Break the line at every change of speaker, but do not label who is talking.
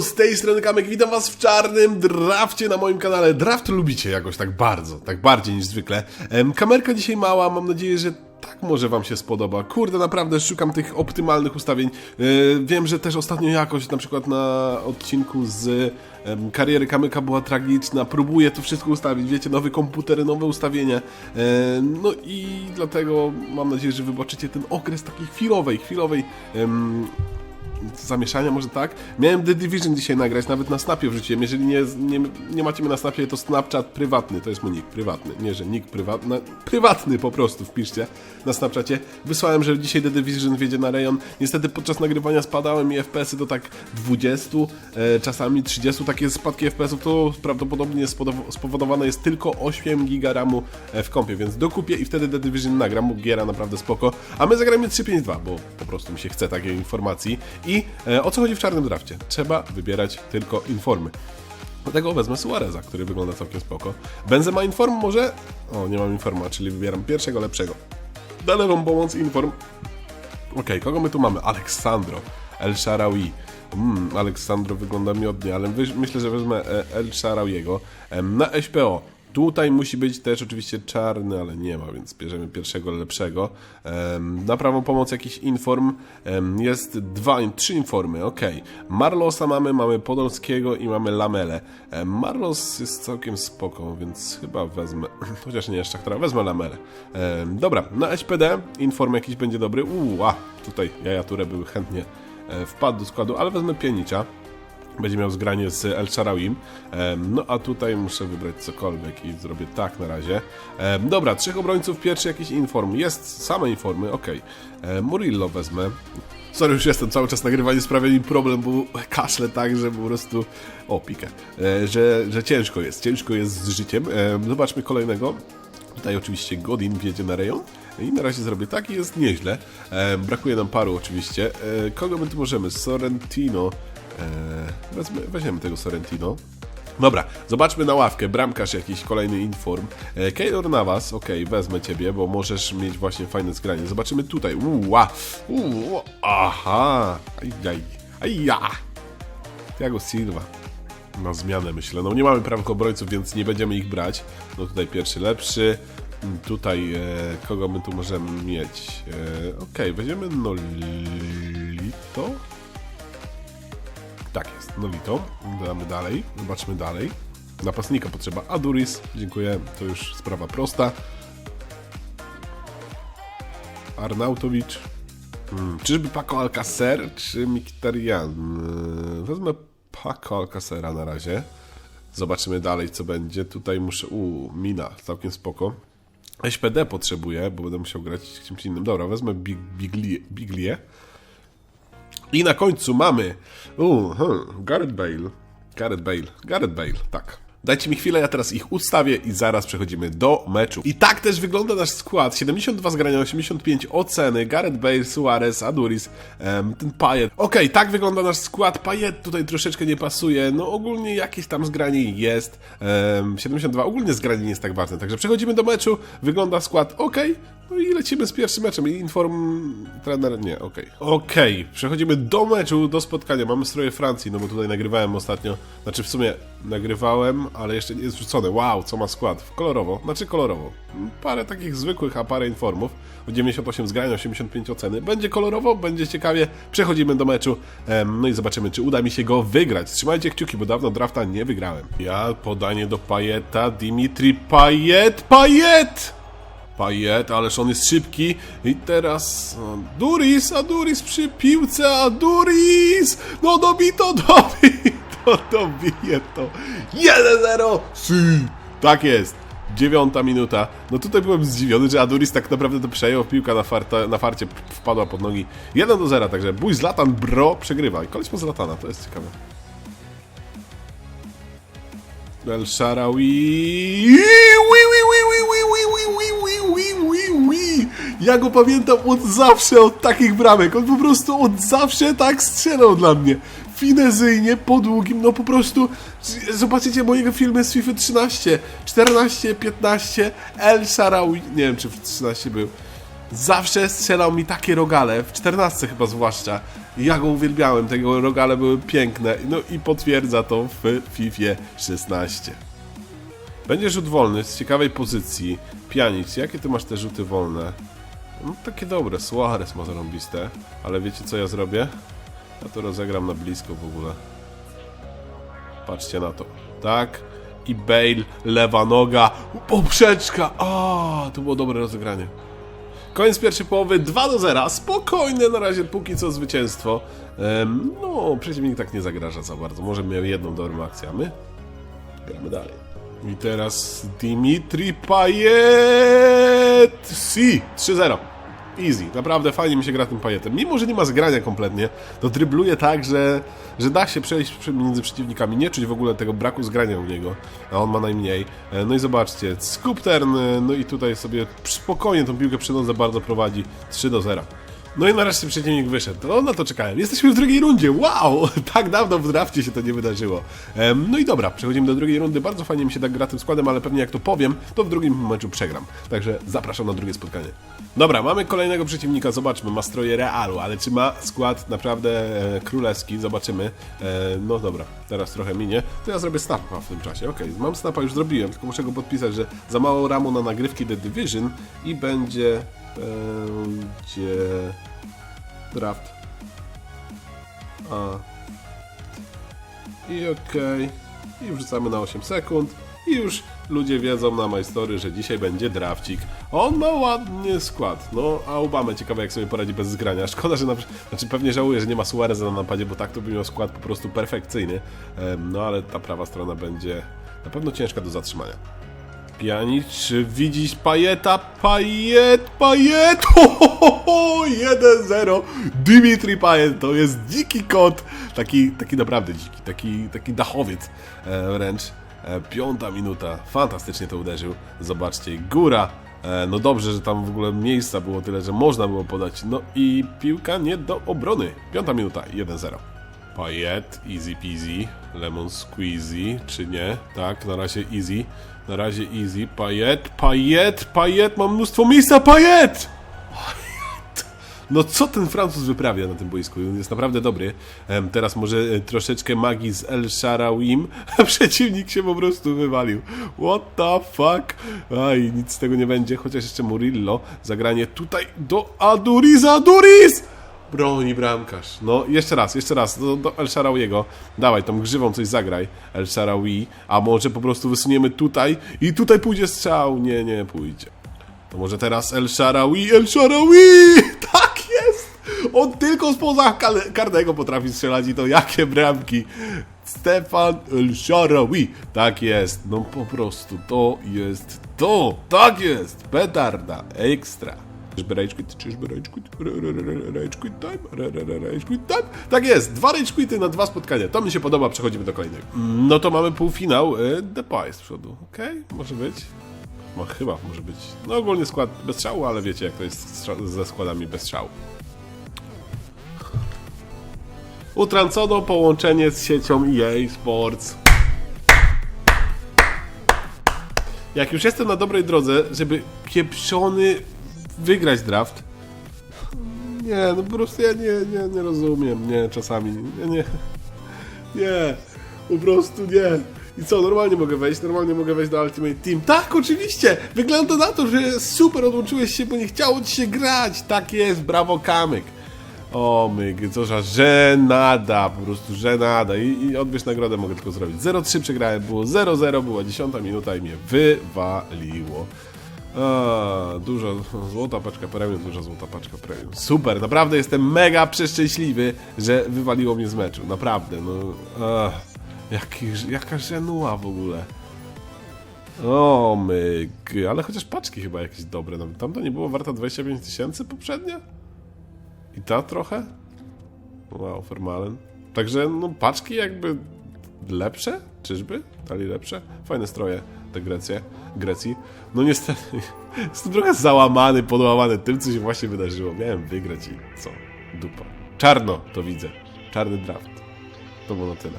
Z tej strony Kamek, witam was w czarnym drafcie na moim kanale. Draft lubicie jakoś tak bardzo, tak bardziej niż zwykle. Kamerka dzisiaj mała, mam nadzieję, że tak może wam się spodoba. Kurde, naprawdę szukam tych optymalnych ustawień. E, wiem, że też ostatnio jakość na przykład na odcinku z kariery Kamyka była tragiczna. Próbuję to wszystko ustawić, wiecie, nowy komputer, nowe ustawienia. E, no i dlatego mam nadzieję, że wybaczycie ten okres takiej chwilowej, chwilowej zamieszania, może tak. Miałem The Division dzisiaj nagrać, nawet na Snapie wrzuciłem. Jeżeli nie, nie, nie macie mnie na Snapie, to Snapchat prywatny, to jest mój nick, prywatny. Nie, że nick prywatny, prywatny po prostu wpiszcie na Snapchacie. Wysłałem, że dzisiaj The Division wjedzie na rejon. Niestety podczas nagrywania spadałem i FPS-y do tak 20, e, czasami 30. Takie spadki FPS-ów to prawdopodobnie spowodowane jest tylko 8 giga RAMu e, w kompie, więc dokupię i wtedy The Division nagram, bo giera naprawdę spoko. A my zagramy 352, bo po prostu mi się chce takiej informacji. I e, o co chodzi w czarnym drafcie? Trzeba wybierać tylko informy. Dlatego wezmę Suareza, który wygląda całkiem spoko. Benzema Inform może? O, nie mam Informa, czyli wybieram pierwszego lepszego. Dalej pomoc Inform. Okej, kogo my tu mamy? Aleksandro, El Sharawi. Mm, Aleksandro wygląda miodnie, ale myślę, że wezmę e, El Sharawiego. Na SPO. Tutaj musi być też oczywiście czarny, ale nie ma, więc bierzemy pierwszego lepszego. Na prawą pomoc jakiś inform. Jest dwa, trzy informy, ok. Marlosa mamy, mamy Podolskiego i mamy Lamelę. Em, Marlos jest całkiem spoko, więc chyba wezmę, chociaż nie jeszcze, która wezmę Lamelę. Em, Dobra, na SPD inform jakiś będzie dobry. Uuu, a, tutaj jajaturę były chętnie e, wpadł do składu, ale wezmę Pienicza. Będzie miał zgranie z El Sharawim. No a tutaj muszę wybrać cokolwiek i zrobię tak na razie. Dobra, trzech obrońców, pierwszy jakiś inform. Jest same informy, ok. Murillo wezmę. Sorry, już jestem, cały czas nagrywanie sprawia mi problem, bo kaszlę tak, że po prostu... O, pikę. E, Że, że ciężko jest, ciężko jest z życiem. Em, Zobaczmy kolejnego. Tutaj oczywiście Godin wjedzie na rejon. I na razie zrobię tak i jest nieźle. Brakuje nam paru oczywiście. E, kogo my tu możemy? Sorrentino. E, wezmę, weźmiemy tego Sorrentino. Dobra, zobaczmy na ławkę. Bramkarz jakiś kolejny inform. E, Keylor Navas, okej, wezmę ciebie, bo możesz mieć właśnie fajne zgranie. Zobaczymy tutaj. Uła, uła, aha, ajaj, ajja. Thiago Silva. Na zmianę myślę. No nie mamy prawych obrońców, więc nie będziemy ich brać. No tutaj pierwszy lepszy. Mm, Tutaj e, kogo my tu możemy mieć? E, Okej, weźmiemy Nolito. Nolito. Damy dalej. Zobaczmy dalej. Napastnika potrzeba Aduris. Dziękuję, to już sprawa prosta. Arnautowicz. Hmm. Czyżby Paco Alcacer, czy Mkhitaryan? Yy, Wezmę Paco Alcacera na razie. Zobaczymy dalej, co będzie. Tutaj muszę... Uuu, Mina, całkiem spoko. SPD potrzebuję, bo będę musiał grać czymś innym. Dobra, wezmę Big, Biglie. I na końcu mamy... Uuu, hmm, Gareth Bale. Gareth Bale. Gareth Bale, tak. Dajcie mi chwilę, ja teraz ich ustawię i zaraz przechodzimy do meczu. I tak też wygląda nasz skład. 72 zgrania, 85 oceny. Gareth Bale, Suarez, Aduris, ten Payet. Okej, tak wygląda nasz skład. Payet tutaj troszeczkę nie pasuje. No ogólnie jakieś tam zgranie jest. Em, 72, ogólnie zgranie nie jest tak ważne. Także przechodzimy do meczu. Wygląda skład ok. No i lecimy z pierwszym meczem. Inform trener, nie, okej. Okej, przechodzimy do meczu, do spotkania. Mamy stroje Francji, no bo tutaj nagrywałem ostatnio. Znaczy w sumie nagrywałem, ale jeszcze nie jest wrzucone. Wow, co ma skład? Kolorowo, znaczy kolorowo. Parę takich zwykłych, a parę informów. O 98 zgrań, 85 oceny. Będzie kolorowo, będzie ciekawie. Przechodzimy do meczu. No i zobaczymy, czy uda mi się go wygrać. Trzymajcie kciuki, bo dawno drafta nie wygrałem. Ja podanie do Pajeta, Dimitri Pajet, Pajet! Pajet, ależ on jest szybki. I teraz Duris, a Duris przy piłce, a Duris! No dobito, dobito, dobije to. 1-0! Si! Tak jest. Dziewiąta minuta. No tutaj byłem zdziwiony, że Aduris tak naprawdę to przejął. Piłka na, farta, na farcie wpadła pod nogi. 1 do 0, także bój Zlatan Bro przegrywa. I koleś ma Zlatana, to jest ciekawe. El Sharawi. Ja go pamiętam od zawsze, od takich bramek. On po prostu od zawsze tak strzelał dla mnie. Finezyjnie, po długim, no po prostu. Zobaczycie moje filmy z FIFA 13, 14, 15. El Sharawi. Nie wiem, czy w 13 był. Zawsze strzelał mi takie rogale, w 14 chyba zwłaszcza. Ja go uwielbiałem, tego rogale były piękne. No i potwierdza to w FIFA 16. Będzie rzut wolny z ciekawej pozycji. Pianic, jakie ty masz te rzuty wolne? No takie dobre, Suarez ma zarąbiste. Ale wiecie co ja zrobię? Ja to rozegram na blisko w ogóle. Patrzcie na to. Tak. I Bale, lewa noga, poprzeczka. A, to było dobre rozegranie. Koniec pierwszej połowy 2 do 0. Spokojne na razie, póki co zwycięstwo. Em, no, przeciwnik tak nie zagraża za bardzo. Może miał jedną dobrą akcję, a my gramy dalej. I teraz Dimitri Payet. Si, 3-0. Easy. Naprawdę fajnie mi się gra tym pajetem. Mimo, że nie ma zgrania kompletnie, to drybluje tak, że, że da się przejść między przeciwnikami. Nie czuć w ogóle tego braku zgrania u niego, a on ma najmniej. E, No i zobaczcie, Skuptern, e, no i tutaj sobie spokojnie tą piłkę przydąc za bardzo prowadzi 3 do 0. No i nareszcie przeciwnik wyszedł. No na to czekałem. Jesteśmy w drugiej rundzie. Wow! Tak dawno w drafcie się to nie wydarzyło. Em, no i dobra, przechodzimy do drugiej rundy. Bardzo fajnie mi się tak gra tym składem, ale pewnie jak to powiem, to w drugim meczu przegram. Także zapraszam na drugie spotkanie. Dobra, mamy kolejnego przeciwnika. Zobaczmy, ma stroje Realu, ale czy ma skład naprawdę e, królewski? Zobaczymy. E, no dobra, teraz trochę minie. To ja zrobię snapa w tym czasie. Okej, mam snapa, już zrobiłem, tylko muszę go podpisać, że za mało ramu na nagrywki The Division i będzie... będzie... draft. A. I okej. I wrzucamy na 8 sekund. I już ludzie wiedzą na majstory, że dzisiaj będzie drafcik. On ma ładny skład. No, a Obama ciekawe jak sobie poradzi bez zgrania. Szkoda, że na Znaczy pewnie żałuję, że nie ma Suareza na napadzie, bo tak to by miał skład po prostu perfekcyjny. No ale ta prawa strona będzie na pewno ciężka do zatrzymania. Pjanic, czy widzisz Pajeta? Pajet, Pajet! Ho, ho, ho, ho, 1-0. Dimitri Pajet to jest dziki kot. Taki, taki naprawdę dziki, taki, taki dachowiec e, wręcz. E, piąta minuta. Fantastycznie to uderzył. Zobaczcie, góra. E, no dobrze, że tam w ogóle miejsca było tyle, że można było podać. No i piłka nie do obrony. Piąta minuta, 1-0. Pajet, easy peasy, lemon squeezy, czy nie? Tak, na razie easy, na razie easy, pajet, pajet, pajet, mam mnóstwo miejsca, pajet! No co ten Francuz wyprawia na tym boisku? Jest naprawdę dobry. Teraz może e, troszeczkę magii z El Sharawim. Przeciwnik się po prostu wywalił. What the fuck? Aj, nic z tego nie będzie, chociaż jeszcze Murillo. Zagranie tutaj do Aduriza, Aduris! Broni bramkarz. No, jeszcze raz, jeszcze raz, do, do El Sharawiego. Dawaj, tą grzywą coś zagraj, El Sharawi. A może po prostu wysuniemy tutaj i tutaj pójdzie strzał. Nie, nie pójdzie. To może teraz El Sharawi, El Sharawi! Tak jest! On tylko spoza karnego potrafi strzelać i to jakie bramki! Stefan El Sharawi! Tak jest, no po prostu to jest to! Tak jest! Petarda, ekstra! Czyżby rage quit, czyżby rage quit, rage quit time, rage quit time. Tak jest, dwa rage quity na dwa spotkania. To mi się podoba, przechodzimy do kolejnego. No to mamy półfinał, Depay z przodu, okej, może być. No chyba może być. No ogólnie skład bez strzału, ale wiecie jak to jest ze składami bez strzału. Utrącono połączenie z siecią EA Sports. Jak już jestem na dobrej drodze, żeby pieprzony wygrać draft. Nie, no po prostu ja nie, nie, nie rozumiem, nie, czasami, nie, nie, nie, po prostu nie. I co, normalnie mogę wejść, normalnie mogę wejść do Ultimate Team. Tak, oczywiście! Wygląda na to, że super odłączyłeś się, bo nie chciało ci się grać. Tak jest, brawo Kamyk. O myg, co żenada, po prostu żenada. I, I odbierz nagrodę mogę tylko zrobić. 0-3 przegrałem, było 0-0, była 10 minuta i mnie wywaliło. A, dużo złota paczka premium, duża złota paczka premium. Super, naprawdę jestem mega przeszczęśliwy, że wywaliło mnie z meczu. Naprawdę, no. Ach, jaki, jaka żenuła w ogóle. O myg, ale chociaż paczki chyba jakieś dobre. Tamto nie było warta 25 tysięcy poprzednio? I ta trochę? Wow, Formalen. Także, no, paczki jakby lepsze? Czyżby? Dali lepsze? Fajne stroje te Grecje, Grecji. No niestety, jestem trochę załamany, podłamany tym, co się właśnie wydarzyło. Miałem wygrać i co? Dupa. Czarno to widzę. Czarny draft. To było na tyle.